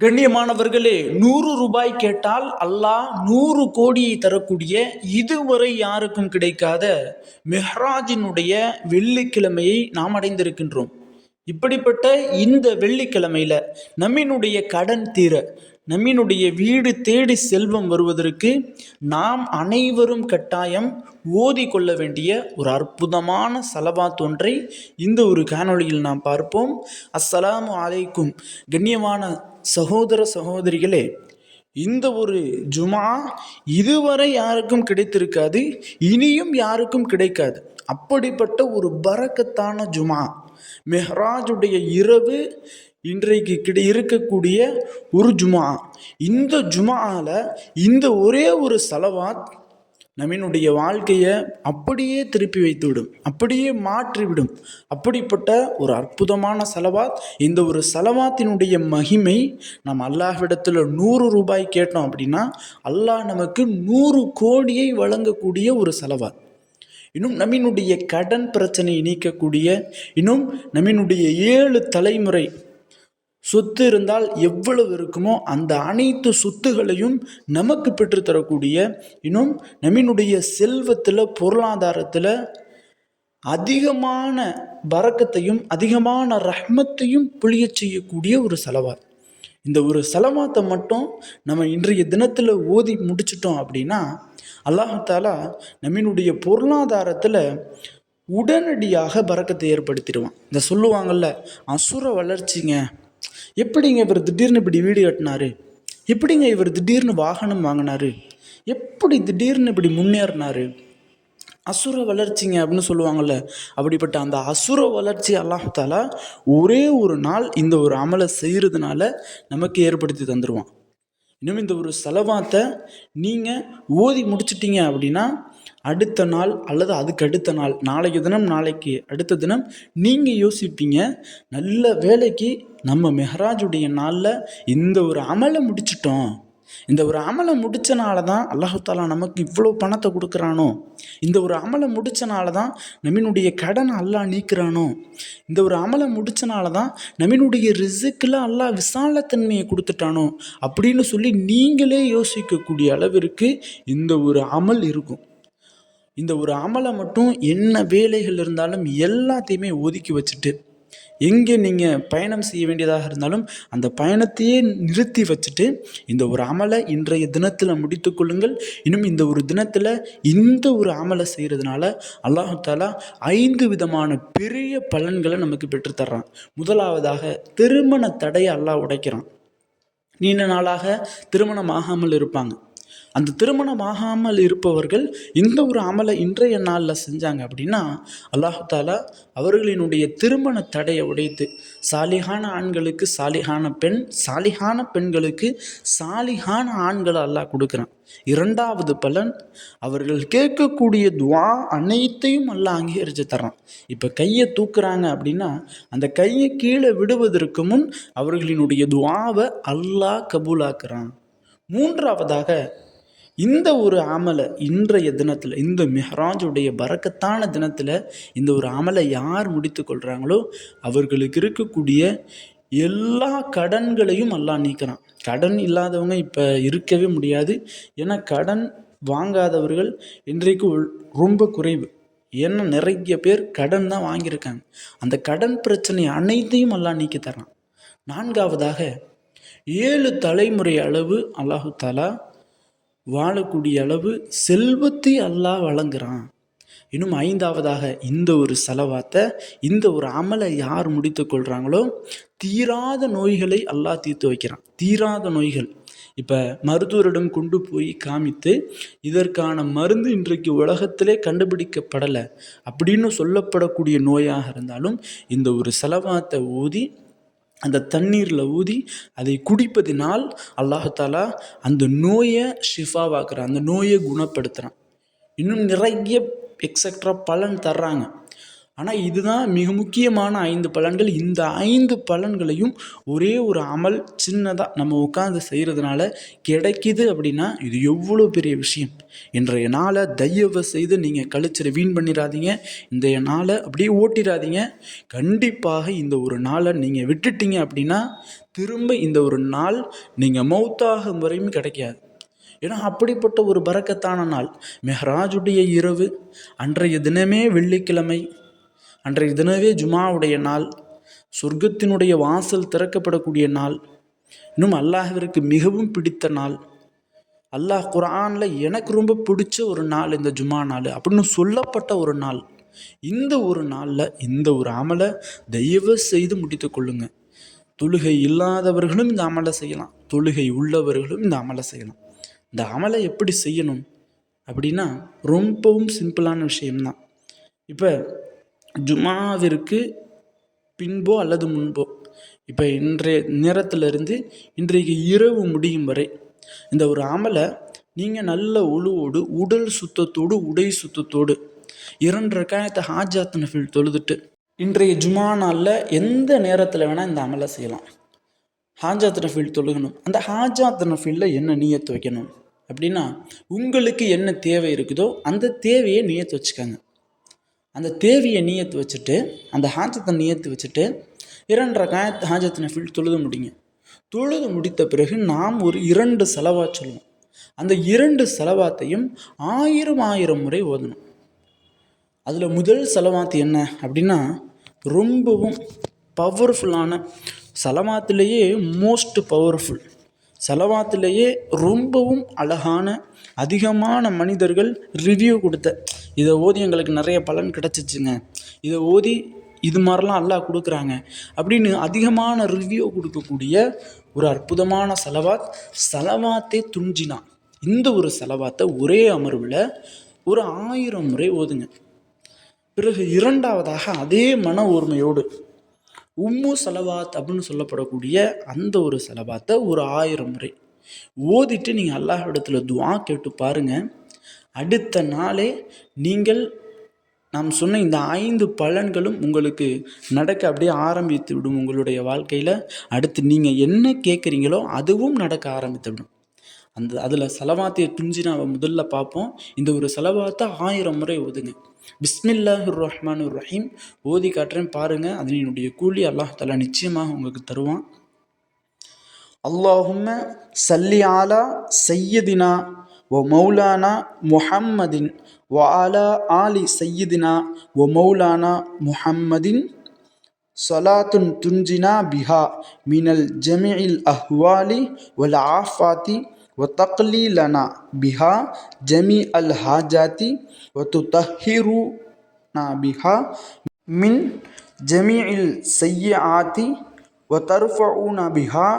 கண்ணியமானவர்களே நூறு ரூபாய் கேட்டால் அல்லாஹ் நூறு கோடியை தரக்கூடிய இதுவரை யாருக்கும் கிடைக்காத மெஹ்ராஜினுடைய வெள்ளிக்கிழமையை நாம் அடைந்திருக்கின்றோம். இப்படிப்பட்ட இந்த வெள்ளிக்கிழமையில நம்மினுடைய கடன் தீர நம்மினுடைய வீடு தேடி செல்வம் வருவதற்கு நாம் அனைவரும் கட்டாயம் ஓதி கொள்ள வேண்டிய ஒரு அற்புதமான சலபாத் ஒன்றை இந்த ஒரு காணொளியில் நாம் பார்ப்போம். அஸ்ஸலாமு அலைக்கும். கண்ணியமான சகோதர சகோதரிகளே இந்த ஒரு ஜுமா இதுவரை யாருக்கும் கிடைத்திருக்காது இனியும் யாருக்கும் கிடைக்காது. அப்படிப்பட்ட ஒரு பறக்கத்தான ஜுமா. மெஹ்ராஜுடைய இரவு இன்றைக்கு கிடை இருக்கக்கூடிய ஒரு ஜுமா. இந்த ஜுமாவில் இந்த ஒரே ஒரு சலவாத் நம்மினுடைய வாழ்க்கையை அப்படியே திருப்பி வைத்துவிடும். அப்படியே மாற்றிவிடும். அப்படிப்பட்ட ஒரு அற்புதமான செலவாத். இந்த ஒரு செலவாத்தினுடைய மகிமை நம்ம அல்லாஹ்விடத்தில் நூறு ரூபாய் கேட்டோம் அப்படின்னா அல்லாஹ் நமக்கு நூறு கோடியை வழங்கக்கூடிய ஒரு செலவாத். இன்னும் நம்மினுடைய கடன் பிரச்சனையை நீக்கக்கூடிய இன்னும் நம்மினுடைய ஏழு தலைமுறை சொத்து இருந்தால் எவ்வளவு இருக்குமோ அந்த அனைத்து சொத்துகளையும் நமக்கு பெற்றுத்தரக்கூடிய இன்னும் நம்மினுடைய செல்வத்தில் பொருளாதாரத்தில் அதிகமான பறக்கத்தையும் அதிகமான ரஹ்மத்தையும் புளிய செய்யக்கூடிய ஒரு செலவாத் இந்த ஒரு செலவாத்தை மட்டும் நம்ம இன்றைய தினத்தில் ஓதி முடிச்சிட்டோம் அப்படின்னா அல்லாஹாலா நம்மினுடைய பொருளாதாரத்தில் உடனடியாக பறக்கத்தை ஏற்படுத்திடுவான். இந்த சொல்லுவாங்கள்ல அசுர வளர்ச்சிங்க. எப்படிங்க இவர் திடீர்னு இப்படி வீடு கட்டினாரு? எப்படிங்க இவர் திடீர்னு வாகனம் வாங்கினாரு? எப்படி திடீர்னு இப்படி முன்னேறினாரு? அசுர வளர்ச்சிங்க அப்படின்னு சொல்லுவாங்கள்ல அப்படிப்பட்ட அந்த அசுர வளர்ச்சி அல்லாஹாலா ஒரே ஒரு நாள் இந்த ஒரு அமலை செய்கிறதுனால நமக்கு ஏற்படுத்தி தந்துடுவான் இன்னும் இந்த ஒரு செலவாத்தை நீங்கள் ஓதி முடிச்சிட்டிங்க அப்படின்னா அடுத்த நாள் அல்லது அதுக்கு அடுத்த நாள் நாளைக்கு தினம் நாளைக்கு அடுத்த தினம் நீங்கள் யோசிப்பீங்க நல்ல வேலைக்கு நம்ம மெஹராஜுடைய நாளில் இந்த ஒரு அமலை முடிச்சிட்டோம். இந்த ஒரு அமலை முடித்தனால தான் அல்லாஹாலா நமக்கு இவ்வளோ பணத்தை கொடுக்குறானோ? இந்த ஒரு அமலை முடித்தனால தான் நம்மினுடைய கடன் அல்லாஹ் நீக்கிறானோ? இந்த ஒரு அமலை முடித்தனால தான் நம்மினுடைய ரிசுக்கில் அல்லாஹ் விசாலத்தன்மையை கொடுத்துட்டானோ? அப்படின்னு சொல்லி நீங்களே யோசிக்கக்கூடிய அளவிற்கு இந்த ஒரு அமல் இருக்கும். இந்த ஒரு அமலை மட்டும் என்ன வேலைகள் இருந்தாலும் எல்லாத்தையுமே ஒதுக்கி வச்சுட்டு எங்கே நீங்கள் பயணம் செய்ய வேண்டியதாக இருந்தாலும் அந்த பயணத்தையே நிறுத்தி வச்சுட்டு இந்த ஒரு அமலை இன்றைய தினத்தில் முடித்து கொள்ளுங்கள். இன்னும் இந்த ஒரு தினத்தில் இந்த ஒரு அமலை செய்கிறதுனால அல்லாஹு தாலா ஐந்து விதமான பெரிய பலன்களை நமக்கு பெற்றுத்தர்றான் முதலாவதாக திருமண தடையை அல்லாஹ் உடைக்கிறான். நீண்ட நாளாக திருமணம் ஆகாமல் இருப்பாங்க. அந்த திருமணம் ஆகாமல் இருப்பவர்கள் இந்த ஒரு அமலை இன்றைய நாளில் செஞ்சாங்க அப்படின்னா அல்லாஹாலா அவர்களினுடைய திருமண தடையை உடைத்து சாலிகான ஆண்களுக்கு சாலிகான பெண் சாலிகான பெண்களுக்கு சாலிகான ஆண்களை அல்லாஹ் கொடுக்குறான். இரண்டாவது பலன் அவர்கள் கேட்கக்கூடிய துவா அனைத்தையும் அல்லாஹ் அங்கீகரித்து தர்றான். இப்போ கையை தூக்குறாங்க அப்படின்னா அந்த கையை கீழே விடுவதற்கு முன் அவர்களினுடைய துவாவை அல்லாஹ் கபூலாக்குறான். மூன்றாவதாக இந்த ஒரு அமலை இன்றைய தினத்தில் இந்த மெஹராஜுடைய பறக்கத்தான தினத்தில் இந்த ஒரு அமலை யார் முடித்து கொள்கிறாங்களோ அவர்களுக்கு இருக்கக்கூடிய எல்லா கடன்களையும் அல்லா நீக்கிறான் கடன் இல்லாதவங்க இப்போ இருக்கவே முடியாது. ஏன்னா கடன் வாங்காதவர்கள் இன்றைக்கு ரொம்ப குறைவு. ஏன்னா நிறைய பேர் கடன் தான் வாங்கியிருக்காங்க. அந்த கடன் பிரச்சனை அனைத்தையும் அல்லா நீக்கி தரான் நான்காவதாக ஏழு தலைமுறை அளவு அல்லாஹு தாலா வாழக்கூடிய அளவு செல்வத்தை அல்லாஹ் வழங்குறான். இன்னும் ஐந்தாவதாக இந்த ஒரு செலவாத்தை இந்த ஒரு அமலை யார் முடித்து கொள்கிறாங்களோ தீராத நோய்களை அல்லாஹ் தீர்த்து வைக்கிறான். தீராத நோய்கள். இப்போ மருத்துவரிடம் கொண்டு போய் காமித்து இதற்கான மருந்து இன்றைக்கு உலகத்திலே கண்டுபிடிக்கப்படலை அப்படின்னு சொல்லப்படக்கூடிய நோயாக இருந்தாலும் இந்த ஒரு செலவாத்தை ஊதி அந்த தண்ணீரில் ஊதி அதை குடிப்பதினால் அல்லாஹாலா அந்த நோயை ஷிஃபாவாக்குறான் அந்த நோயை குணப்படுத்துகிறான் இன்னும் நிறைய எக்ஸட்ரா பலன் தர்றாங்க. ஆனால் இதுதான் மிக முக்கியமான ஐந்து பலன்கள். இந்த ஐந்து பலன்களையும் ஒரே ஒரு அமல் சின்னதாக நம்ம உட்காந்து செய்கிறதுனால கிடைக்கிது அப்படின்னா இது எவ்வளோ பெரிய விஷயம். இன்றைய நாளை தயவு செய்து நீங்கள் கழிச்சிட வீண் பண்ணிடாதீங்க. இன்றைய நாளை அப்படியே ஓட்டிடாதீங்க. கண்டிப்பாக இந்த ஒரு நாளை நீங்கள் விட்டுட்டீங்க அப்படின்னா திரும்ப இந்த ஒரு நாள் நீங்கள் மௌத்தாகும் வரையும் கிடைக்காது. ஏன்னா அப்படிப்பட்ட ஒரு பறக்கத்தான நாள். மெஹராஜுடைய இரவு அன்றைய தினமே வெள்ளிக்கிழமை அன்றைய தினமே ஜுமாவுடைய நாள் சொர்க்கத்தினுடைய வாசல் திறக்கப்படக்கூடிய நாள் இன்னும் அல்லாஹிற்கு மிகவும் பிடித்த நாள். அல்லாஹ் குரானில் எனக்கு ரொம்ப பிடிச்ச ஒரு நாள் இந்த ஜுமா நாள். அப்படின்னு சொல்லப்பட்ட ஒரு நாள். இந்த ஒரு நாளில் இந்த ஒரு அமலை தயவு செய்து முடித்து கொள்ளுங்க. தொழுகை இல்லாதவர்களும் இந்த அமலை செய்யலாம். தொழுகை உள்ளவர்களும் இந்த அமலை செய்யலாம். இந்த அமலை எப்படி செய்யணும்? அப்படின்னா ரொம்பவும் சிம்பிளான விஷயம்தான். இப்போ ஜுமாவிற்கு பின்போ அல்லது முன்போ. இப்போ இன்றைய நேரத்திலிருந்து இன்றைக்கு இரவு முடியும் வரை இந்த ஒரு அமலை நீங்கள் நல்ல ஒழுவோடு உடல் சுத்தத்தோடு உடை சுத்தத்தோடு இரண்டு ரக்காயத்தை ஹாஜாத் நஃபில் தொழுதுட்டு இன்றைய ஜுமா நாளில் எந்த நேரத்தில் வேணால் இந்த அமலை செய்யலாம். ஹாஜாத் நஃபில் தொழுகணும். அந்த ஹாஜாத் நஃபிலில் என்ன நீயத்து வைக்கணும்? அப்படின்னா உங்களுக்கு என்ன தேவை இருக்குதோ அந்த தேவையை நீயத்து வச்சுக்கோங்க. அந்த தேவியை நீயத்து வச்சுட்டு அந்த ஹாஜத்தை நீயத்து வச்சுட்டு இரண்டரை காயத்து ஹாஜத்தினை ஃபில் தொழுது முடிங்க. தொழுது முடித்த பிறகு நாம் ஒரு இரண்டு செலவா சொல்லுவோம். அந்த இரண்டு செலவாத்தையும் ஆயிரம் ஆயிரம் முறை ஓதணும். அதில் முதல் செலவாத்து என்ன அப்படின்னா ரொம்பவும் பவர்ஃபுல்லான செலவாத்திலேயே மோஸ்ட் பவர்ஃபுல் செலவாத்திலேயே ரொம்பவும் அழகான அதிகமான மனிதர்கள் ரிவ்யூ கொடுத்த இதை ஓதி எங்களுக்கு நிறைய பலன் கிடச்சிச்சுங்க. இதை ஓதி இது மாதிரிலாம் அல்லாஹ் கொடுக்குறாங்க. அப்படின்னு அதிகமான ரிவ்யூ கொடுக்கக்கூடிய ஒரு அற்புதமான செலவாத் செலவாத்தே துஞ்சினா இந்த ஒரு செலவாத்தை ஒரே அமர்வில் ஒரு ஆயிரம் முறை ஓதுங்க. பிறகு இரண்டாவதாக அதே மன ஓர்மையோடு உம்மு செலவாத் அப்படின்னு சொல்லப்படக்கூடிய அந்த ஒரு செலவாத்தை ஒரு ஆயிரம் முறை ஓதிட்டு நீங்கள் அல்லாஹ் இடத்துல துவா கேட்டு பாருங்கள் அடுத்த நாளே நீங்கள் நாம் சொன்ன இந்த ஐந்து பலன்களும் உங்களுக்கு நடக்க அப்படியே ஆரம்பித்து விடும் உங்களுடைய வாழ்க்கையில். அடுத்து நீங்கள் என்ன கேட்குறீங்களோ அதுவும் நடக்க ஆரம்பித்து விடும். அந்த அதில் செலவாத்திய துஞ்சி நாம் முதல்ல பார்ப்போம். இந்த ஒரு செலவாத்தை ஆயிரம் முறை ஓதுங்க. பிஸ்மில்லாஹுர் ரஹ்மான் ரஹீம் ஓதி காட்டுறேன் பாருங்கள் அதனுடைய கூலி அல்லாஹ் தலா நிச்சயமாக உங்களுக்கு தருவான். அல்லாஹும்ம சல்லி ஆலா சையதினா ومولانا محمد وعلى آل سيدنا ومولانا محمد صلاة تنجنا بها من الجميع الأهوال والعافات وتقلي لنا بها جميع الحاجات وتطهرنا بها من جميع السيئات وترفعنا بها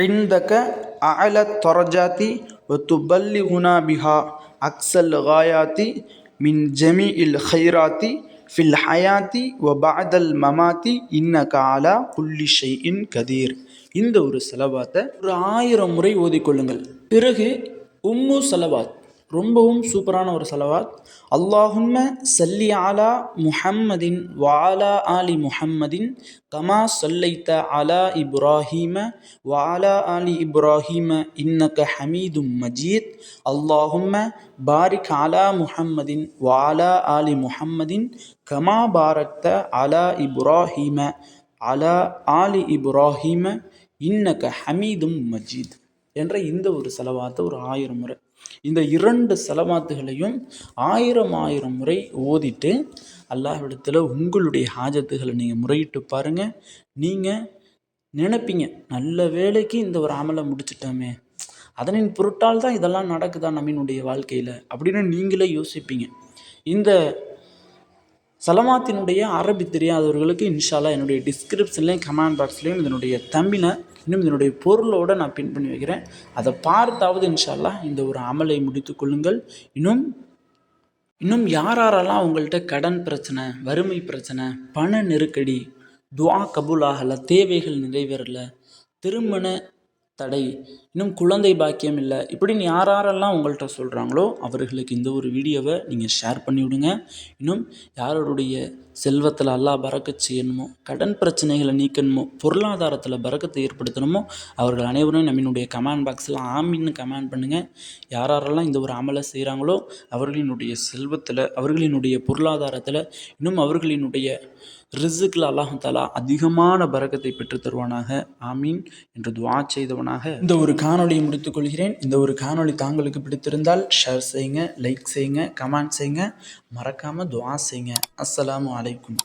عندك أعلى الدرجات وتبلغنا بها أقصى الغايات من جميع الخيرات في الحياة وبعد الممات إنك على كل شيء قدير இந்த ஒரு செலவாத்தை ஒரு ஆயிரம் முறை ஓதிக்கொள்ளுங்கள் பிறகு உம்மு செலவாத் ரொம்பவும் சூப்பரான ஒரு செலவாத். அல்லாஹும்ம சல்லி ஆலா முஹம்மதின் வாலா ஆலி முஹம்மதின் கமா சொல்லைத்த அலா இப்ராஹீம வாலா ஆலி இப்ராஹீம இன்னக ஹமீதும் மஜீத். அல்லாஹும்ம பாரிக் அலா முஹம்மதின் வாலா ஆலி முஹம்மதின் கமா பாரக்த அலா இப்ராஹீம அலா ஆலி இப்ராஹீம இன்னக ஹமீதும் மஜீத் என்ற இந்த ஒரு செலவாத்தை ஒரு ஆயிரம் முறை இந்த இரண்டு செலவாத்துகளையும் ஆயிரம் ஆயிரம் முறை ஓதிட்டு அல்லாஹ்விடத்தில் உங்களுடைய ஹாஜத்துகளை நீங்கள் முறையிட்டு பாருங்கள் நீங்கள் நினைப்பீங்க நல்ல வேலைக்கு இந்த ஒரு அமலை முடிச்சிட்டோமே. அதனின் பொருட்டால் தான் இதெல்லாம் நடக்குதா நம்மினுடைய வாழ்க்கையில் அப்படின்னு நீங்களே யோசிப்பீங்க. இந்த சலமாத்தினுடைய அரபி தெரியாதவர்களுக்கு இன்ஷால்லா என்னுடைய டிஸ்கிரிப்ஷன்லேயும் கமெண்ட் பாக்ஸ்லேயும் இதனுடைய தமிழை இன்னும் இதனுடைய பொருளோடு நான் பின் பண்ணி வைக்கிறேன். அதை பார்த்தாவது இன்ஷால்லா இந்த ஒரு அமலை முடித்து கொள்ளுங்கள். இன்னும் இன்னும் யார் யாரெல்லாம் உங்கள்கிட்ட கடன் பிரச்சனை வறுமை பிரச்சனை பண நெருக்கடி துவா கபூல் ஆகலை தேவைகள் நிறைவேறலை திருமண தடை இன்னும் குழந்தை பாக்கியம் இல்லை. இப்படின்னு யார் யாரெல்லாம் உங்கள்கிட்ட சொல்கிறாங்களோ அவர்களுக்கு இந்த ஒரு வீடியோவை நீங்கள் ஷேர் பண்ணி விடுங்க. இன்னும் யாரோடைய செல்வத்தில் அல்லாஹ் பறக்க செய்யணுமோ கடன் பிரச்சனைகளை நீக்கணுமோ பொருளாதாரத்தில் பறக்கத்தை ஏற்படுத்தணுமோ அவர்கள் அனைவரும் நம்மினுடைய கமெண்ட் பாக்ஸில் ஆமின்னு கமெண்ட் பண்ணுங்கள் யார் யாரெல்லாம் இந்த ஒரு அமலை செய்கிறாங்களோ அவர்களினுடைய செல்வத்தில் அவர்களினுடைய பொருளாதாரத்தில் இன்னும் அவர்களினுடைய ரிசுக்கில் அல்லாஹாலா அதிகமான பரக்கத்தை பெற்றுத்தருவானாக ஆமீன். என்று துவா செய்தவனாக இந்த ஒரு காணொளியை முடித்துக்கொள்கிறேன் இந்த ஒரு காணொளி தாங்களுக்கு பிடித்திருந்தால் ஷேர் செய்யுங்க லைக் செய்யுங்க கமெண்ட் செய்யுங்க. மறக்காமல் துவா செய்யுங்க. அஸ்ஸலாமு அலைக்கும்.